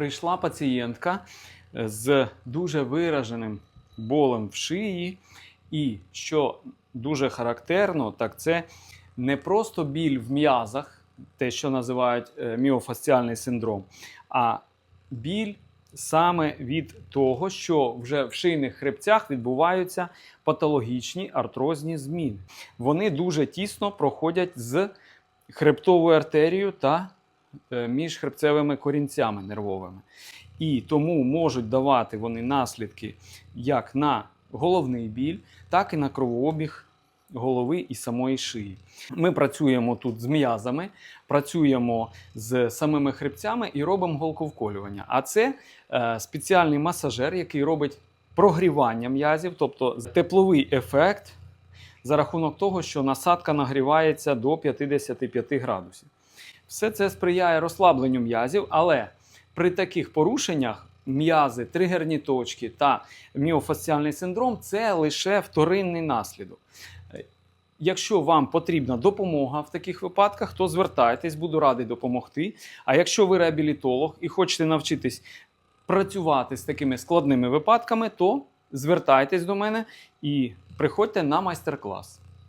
прийшла пацієнтка е, з дуже вираженим болем в шиї, і що дуже характерно, так це не просто біль в м'язах, те, що називають е, міофасціальний синдром, а біль саме від того, що вже в шийних хребцях відбуваються патологічні артрозні зміни. Вони дуже тісно проходять з хребтовою артерією та між хребцевими корінцями нервовими. І тому можуть давати вони наслідки як на головний біль, так і на кровообіг голови і самої шиї. Ми працюємо тут з м'язами, працюємо з самими хребцями і робимо голковколювання. А це е, спеціальний масажер, який робить прогрівання м'язів, тобто тепловий ефект за рахунок того, що насадка нагрівається до 55 градусів. Все це сприяє розслабленню м'язів, але при таких порушеннях м'язи, тригерні точки та міофасціальний синдром це лише вторинний наслідок. Якщо вам потрібна допомога в таких випадках, то звертайтесь, буду радий допомогти. А якщо ви реабілітолог і хочете навчитись працювати з такими складними випадками, то звертайтесь до мене і приходьте на майстер-клас.